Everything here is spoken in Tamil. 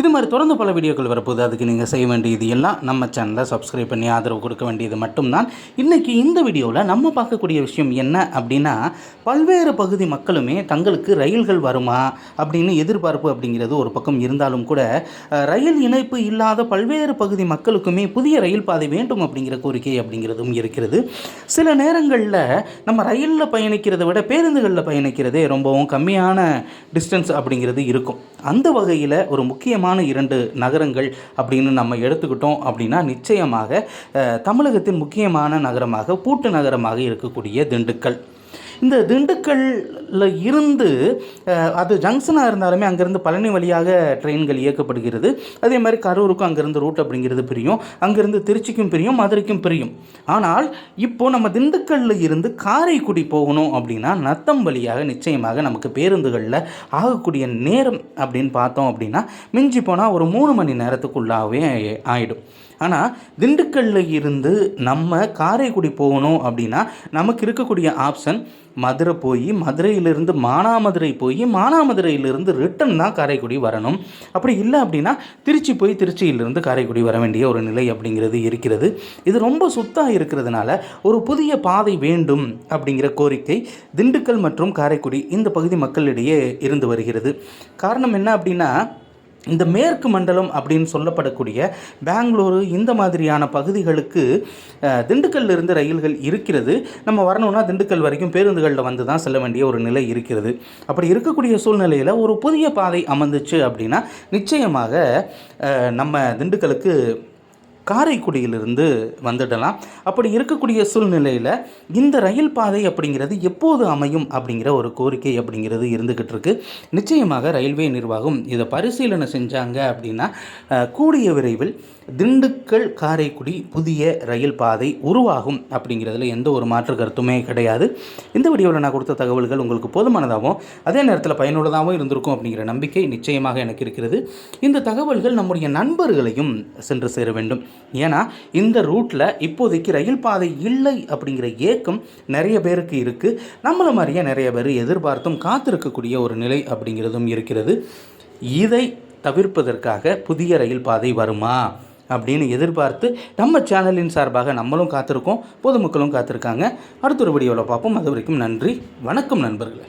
இது மாதிரி தொடர்ந்து பல வீடியோக்கள் வரப்போகுது. அதுக்கு நீங்கள் செய்ய வேண்டியது எல்லாம் நம்ம சேனலை சப்ஸ்கிரைப் பண்ணி ஆதரவு கொடுக்க வேண்டியது மட்டும்தான். இன்றைக்கி இந்த வீடியோவில் நம்ம பார்க்கக்கூடிய விஷயம் என்ன அப்படின்னா பல்வேறு பகுதி மக்களுமே தங்களுக்கு ரயில்கள் வருமா அப்படின்னு எதிர்பார்ப்பு அப்படிங்கிறது ஒரு பக்கம் இருந்தாலும் கூட ரயில் இணைப்பு இல்லாத பல்வேறு பகுதி மக்களுக்குமே புதிய ரயில் பாதை வேண்டும் அப்படிங்கிற கோரிக்கை அப்படிங்கிறதும் இருக்கிறது. சில நேரங்களில் நம்ம ரயிலில் பயணிக்கிறதை விட பேருந்துகளில் பயணிக்கிறதே ரொம்பவும் கம்மியான டிஸ்டன்ஸ் அப்படிங்கிறது இருக்கும். அந்த வகையில் ஒரு முக்கியமான இரண்டு நகரங்கள் அப்படின்னு நம்ம எடுத்துக்கிட்டோம் அப்படின்னா நிச்சயமாக தமிழகத்தின் முக்கியமான நகரமாக பூட்டு நகரமாக இருக்கக்கூடிய திண்டுக்கல். இந்த திண்டுக்கல்ல இருந்து அது ஜங்ஷனாக இருந்தாலுமே அங்கேருந்து பழனி வழியாக ட்ரெயின்கள் இயக்கப்படுகிறது. அதே மாதிரி கரூருக்கும் அங்கேருந்து ரூட் அப்படிங்கிறது பிரியும். அங்கேருந்து திருச்சிக்கும் பிரியும் மதுரைக்கும் பிரியும். ஆனால் இப்போது நம்ம திண்டுக்கல்ல இருந்து காரைக்குடி போகணும் அப்படின்னா நத்தம் வழியாக நிச்சயமாக நமக்கு பேருந்துகளில் ஆகக்கூடிய நேரம் அப்படின்னு பார்த்தோம் அப்படின்னா மிஞ்சி போனால் ஒரு மூணு மணி நேரத்துக்குள்ளாகவே ஆகிடும் ஆனால் திண்டுக்கல்ல இருந்து நம்ம காரைக்குடி போகணும் அப்படின்னா நமக்கு இருக்கக்கூடிய ஆப்ஷன் மதுரை போய் மதுரையிலிருந்து மானாமதுரை போய் மானாமதுரையிலிருந்து ரிட்டன் தான் காரைக்குடி வரணும். அப்படி இல்லை அப்படின்னா திருச்சி போய் திருச்சியிலிருந்து காரைக்குடி வர வேண்டிய ஒரு நிலை அப்படிங்கிறது இருக்கிறது. இது ரொம்ப சுத்தாக இருக்கிறதுனால ஒரு புதிய பாதை வேண்டும் அப்படிங்கிற கோரிக்கை திண்டுக்கல் மற்றும் காரைக்குடி இந்த பகுதி மக்களிடையே இருந்து வருகிறது. காரணம் என்ன அப்படின்னா இந்த மேற்கு மண்டலம் அப்படின்னு சொல்லப்படக்கூடிய பெங்களூரு இந்த மாதிரியான பகுதிகளுக்கு திண்டுக்கல்லிருந்து திண்டுக்கல்ல இருந்து ரயில்கள் இருக்கிறது. நம்ம வரணும்னா திண்டுக்கல் வரைக்கும் பேருந்துகளில் வந்து தான் செல்ல வேண்டிய ஒரு நிலை இருக்கிறது. அப்படி இருக்கக்கூடிய சூழ்நிலையில் ஒரு புதிய பாதை அமர்ந்துச்சு அப்படின்னா நிச்சயமாக நம்ம திண்டுக்கலுக்கு காரைக்குடியிலிருந்து வந்துடலாம். அப்படி இருக்கக்கூடிய சூழ்நிலையில் இந்த ரயில் பாதை அப்படிங்கிறது எப்போது அமையும் அப்படிங்கிற ஒரு கோரிக்கை அப்படிங்கிறது இருந்துக்கிட்டு இருக்கு. நிச்சயமாக ரயில்வே நிர்வாகம் இதை பரிசீலனை செஞ்சாங்க அப்படின்னா கூடிய விரைவில் திண்டுக்கல் காரைக்குடி புதிய ரயில் பாதை உருவாகும் அப்படிங்கிறதுல எந்த ஒரு மாற்று கருத்துமே கிடையாது. இந்த வீடியோவில் நான் கொடுத்த தகவல்கள் உங்களுக்கு போதுமானதாகவும் அதே நேரத்தில் பயனுள்ளதாகவும் இருந்திருக்கும் அப்படிங்கிற நம்பிக்கை நிச்சயமாக எனக்கு இருக்கிறது. இந்த தகவல்கள் நம்முடைய நண்பர்களையும் சென்று சேர வேண்டும். ஏன்னா இந்த ரூட்டில் இப்போதைக்கு ரயில் பாதை இல்லை அப்படிங்கிற ஏக்கம் நிறைய பேருக்கு இருக்குது நம்மளை மாதிரியே நிறைய பேர் எதிர்பார்த்தும் காத்திருக்கக்கூடிய ஒரு நிலை அப்படிங்கிறதும் இருக்கிறது. இதை தவிர்ப்பதற்காக புதிய ரயில் பாதை வருமா அப்படின்னு எதிர்பார்த்து நம்ம சேனலின் சார்பாக நம்மளும் காத்திருக்கோம் பொதுமக்களும் காத்திருக்காங்க. அடுத்த ஒரு வீடியோவில் பார்ப்போம். அது வரைக்கும் நன்றி. வணக்கம் நண்பர்களே.